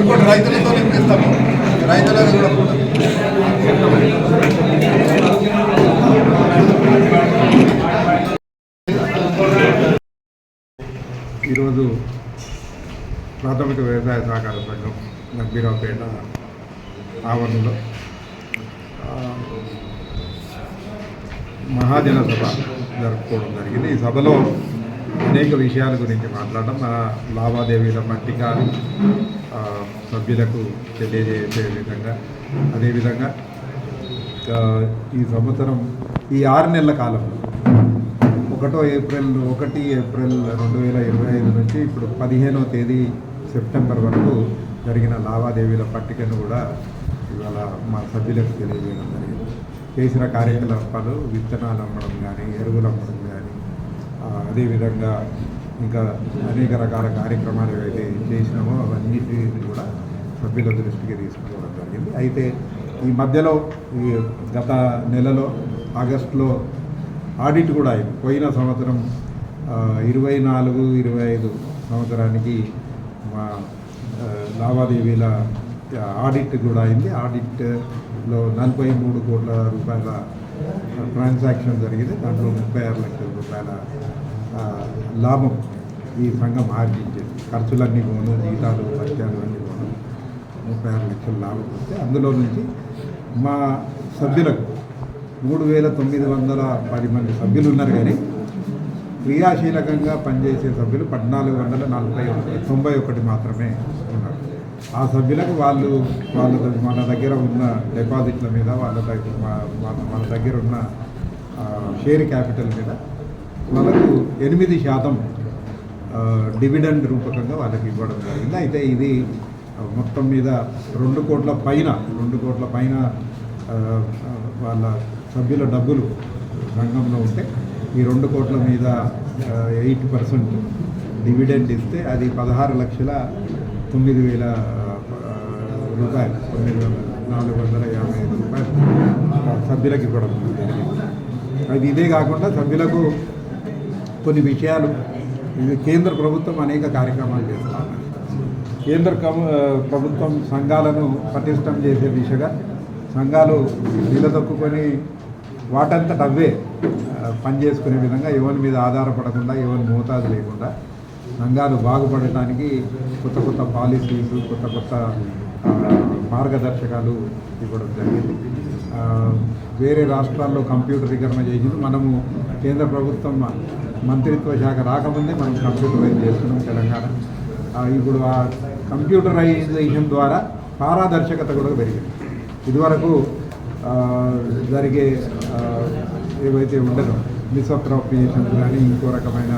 ఇంకోటి రైతులతో ఇస్తాము రైతులకు కూడా ఈరోజు ప్రాథమిక వ్యవసాయ సహకార సంఘం నబ్బీరావుపేట ఆవరణలో మహాజన సభ జరుపుకోవడం జరిగింది. ఈ సభలో అనేక విషయాల గురించి మాట్లాడడం మన లావాదేవీల పట్టిక సభ్యులకు తెలియజేసే విధంగా అదేవిధంగా ఈ సంవత్సరం ఈ ఆరు నెలల కాలంలో ఒకటో ఏప్రిల్ ఒకటి ఏప్రిల్ రెండు వేల ఇరవై ఐదు నుంచి ఇప్పుడు పదిహేనో తేదీ సెప్టెంబర్ వరకు జరిగిన లావాదేవీల పట్టికను కూడా ఇవాళ మా సభ్యులకు తెలియజేయడం జరిగింది. చేసిన కార్యకలాపాలు విత్తనాలు అమ్మడం కానీ ఎరువులు అమ్మడం కానీ అదేవిధంగా ఇంకా అనేక రకాల కార్యక్రమాలు ఏవైతే చేసినామో అవన్నిటిని కూడా సభ్యుల దృష్టికి తీసుకోవడం జరిగింది. అయితే ఈ మధ్యలో ఈ గత నెలలో ఆగస్టులో ఆడిట్ కూడా అయింది. పోయిన సంవత్సరం ఇరవై నాలుగు ఇరవై ఐదు సంవత్సరానికి మా లావాదేవీల ఆడిట్ కూడా అయింది. ఆడిట్లో నలభై మూడు కోట్ల రూపాయల ట్రాన్సాక్షన్ జరిగింది. దాంట్లో ముప్పై ఆరు లక్షల రూపాయల లాభం ఈ సంఘం ఆర్జించింది ఖర్చులన్నీ పోను జీతాలు పత్యాలు అన్నీ పోను. ముప్పై ఆరు లక్షల లాభం వస్తే అందులో నుంచి మా సభ్యులకు మూడు వేల తొమ్మిది వందల పది మంది సభ్యులు ఉన్నారు కానీ క్రియాశీలకంగా పనిచేసే సభ్యులు పద్నాలుగు వందల నలభై ఒకటి తొంభై ఒకటి మాత్రమే ఉన్నారు. ఆ సభ్యులకు వాళ్ళు వాళ్ళ మన దగ్గర ఉన్న డిపాజిట్ల మీద వాళ్ళ దగ్గర మా- మన- దగ్గర ఉన్న షేర్ క్యాపిటల్ మీద వాళ్ళకు ఎనిమిది శాతం డివిడెండ్ రూపకంగా వాళ్ళకి ఇవ్వడం జరిగింది. అయితే ఇది మొత్తం మీద రెండు కోట్ల పైన రెండు కోట్ల పైన వాళ్ళ సభ్యుల డబ్బులు రంగంలో ఉంటే ఈ రెండు కోట్ల మీద ఎయిట్ పర్సెంట్ డివిడెండ్ ఇస్తే అది పదహారు లక్షల తొమ్మిది వేల రూపాయలు తొమ్మిది వందల నాలుగు వందల యాభై ఐదు రూపాయలు సభ్యులకు ఇవ్వడం జరిగింది. అది ఇదే కాకుండా సభ్యులకు కొన్ని విషయాలు కేంద్ర ప్రభుత్వం అనేక కార్యక్రమాలు చేస్తా కేంద్ర ప్రభుత్వం సంఘాలను పటిష్టం చేసే దిశగా సంఘాలు నిలదొక్కుని వాటంతట అవే పనిచేసుకునే విధంగా ఎవరి మీద ఆధారపడకుండా ఎవరి మోతాదు లేకుండా సంఘాలు బాగుపడటానికి కొత్త కొత్త పాలసీలు కొత్త కొత్త మార్గదర్శకాలు ఇవ్వడం జరిగింది. వేరే రాష్ట్రాల్లో కంప్యూటరీకరణ చేసింది. మనము కేంద్ర ప్రభుత్వం మంత్రిత్వ శాఖ రాకముందే మనం కంప్యూటరైజ్ చేస్తున్నాం తెలంగాణ. ఇప్పుడు ఆ కంప్యూటరైజేషన్ ద్వారా పారదర్శకత కూడా పెరిగింది. ఇదివరకు జరిగే ఏవైతే ఉండదో మిస్అప్రాప్రియేషన్ కానీ ఇంకో రకమైన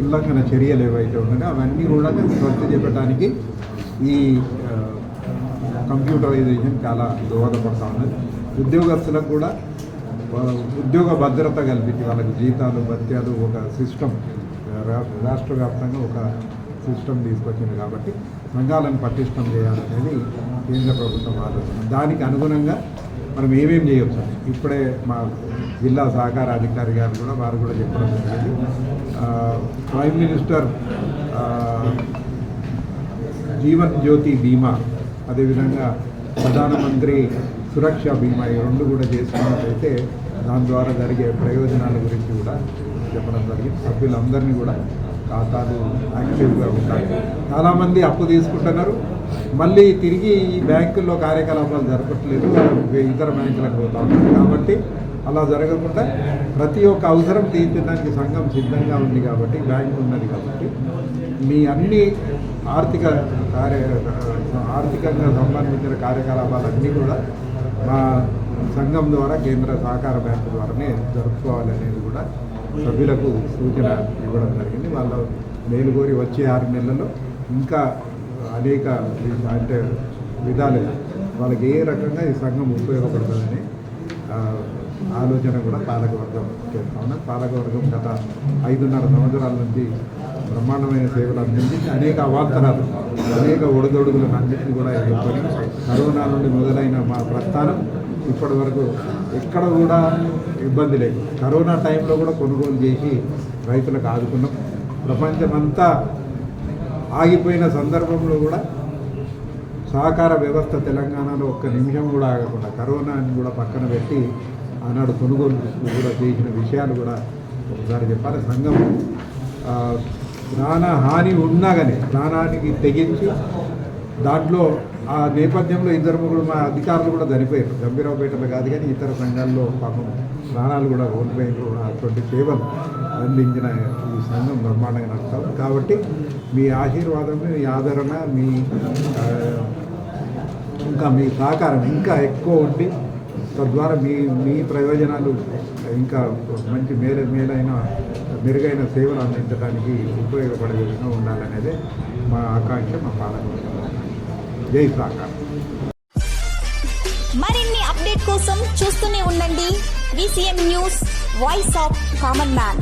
ఉల్లంఘన చర్యలు ఏవైతే ఉన్నాయో అవన్నీ కూడా రద్దు చేయడానికి ఈ కంప్యూటరైజేషన్ చాలా దోహదపడతా ఉన్నది. ఉద్యోగస్తులకు కూడా ఉద్యోగ భద్రత కల్పించి వాళ్ళకి జీతాలు భత్యాలు ఒక సిస్టమ్ రాష్ట్ర వ్యాప్తంగా ఒక సిస్టమ్ తీసుకొచ్చింది కాబట్టి సంఘాలను పటిష్టం చేయాలనేది కేంద్ర ప్రభుత్వం ఆలోచన. దానికి అనుగుణంగా మనం ఏమేమి చేయొచ్చు? ఇప్పుడే మా జిల్లా సహకార అధికారి గారు కూడా వారు కూడా చెప్పడం జరిగింది. ప్రైమ్ మినిస్టర్ జీవన్ జ్యోతి బీమా అదేవిధంగా ప్రధానమంత్రి సురక్ష బీమా ఈ రెండు కూడా చేసుకున్నట్లయితే దాని ద్వారా జరిగే ప్రయోజనాల గురించి కూడా చెప్పడం జరిగింది. సభ్యులందరినీ కూడా ఖాతాలు యాక్టివ్గా ఉంటాయి. చాలామంది అప్పు తీసుకుంటున్నారు. మళ్ళీ తిరిగి ఈ బ్యాంకుల్లో కార్యకలాపాలు జరపట్లేదు. ఇతర బ్యాంకులకు పోతా కాబట్టి అలా జరగకుండా ప్రతి ఒక్క అవసరం తీర్చడానికి సంఘం సిద్ధంగా ఉంది కాబట్టి బ్యాంక్ ఉన్నది కాబట్టి మీ అన్ని ఆర్థిక కార్య ఆర్థికంగా సంబంధించిన కార్యకలాపాలన్నీ కూడా మా సంఘం ద్వారా కేంద్ర సహకార బ్యాంకు ద్వారానే జరుపుకోవాలనేది కూడా సభ్యులకు సూచన ఇవ్వడం జరిగింది. వాళ్ళ మేలుకోరి వచ్చే ఆరు నెలల్లో ఇంకా అనేక అంటే విధాలు వాళ్ళకి ఏ రకంగా ఈ సంఘం ఉపయోగపడుతుందని ఆలోచన కూడా పాలకవర్గం చేస్తా ఉన్నాం. పాలకవర్గం గత ఐదున్నర సంవత్సరాల నుంచి బ్రహ్మాండమైన సేవలు అందించి అనేక అవాంతరాలు అనేక ఒడిదొడుగులను అన్నింటినీ కూడా ఎదుర్కొని కరోనా నుండి మొదలైన మా ప్రస్థానం ఇప్పటి వరకు ఎక్కడ కూడా ఇబ్బంది లేదు. కరోనా టైంలో కూడా కొనుగోలు చేసి రైతులకు ఆదుకున్నాం. ప్రపంచమంతా ఆగిపోయిన సందర్భంలో కూడా సహకార వ్యవస్థ తెలంగాణలో ఒక్క నిమిషం కూడా ఆగకుండా కరోనాని కూడా పక్కన పెట్టి ఆనాడు కొనుగోలు కూడా చేసిన విషయాలు కూడా ఒకసారి చెప్పాలి. సంఘం ఆ, ప్రాణ హాని ఉన్నా కానీ ప్రాణానికి తెగించి దాంట్లో ఆ నేపథ్యంలో ఇద్దరు ముగ్గురు మా అధికారులు కూడా చనిపోయారు. గంభీరావుపేటలో కాదు కానీ ఇతర సంఘాల్లో పాపం ప్రాణాలు కూడా కోల్పోయినారు. అటువంటి సేవలు అందించిన ఈ సంఘం బ్రహ్మాండంగా నడుస్తాం కాబట్టి మీ ఆశీర్వాదం మీ ఆదరణ మీ ఇంకా మీ సహకారం ఇంకా ఎక్కువ ఉండి తద్వారా మీ మీ ప్రయోజనాలు ఇంకా మంచి మేలు మేలైన మెరుగైన సేవలు అందించడానికి ఉపయోగపడే విధంగా ఉండాలనేదే మా ఆకాంక్ష మా పాలన. జై సహకారం మరిన్ని అప్డేట్ కోసం చూస్తూనే ఉండండి. VCM news voice of common man.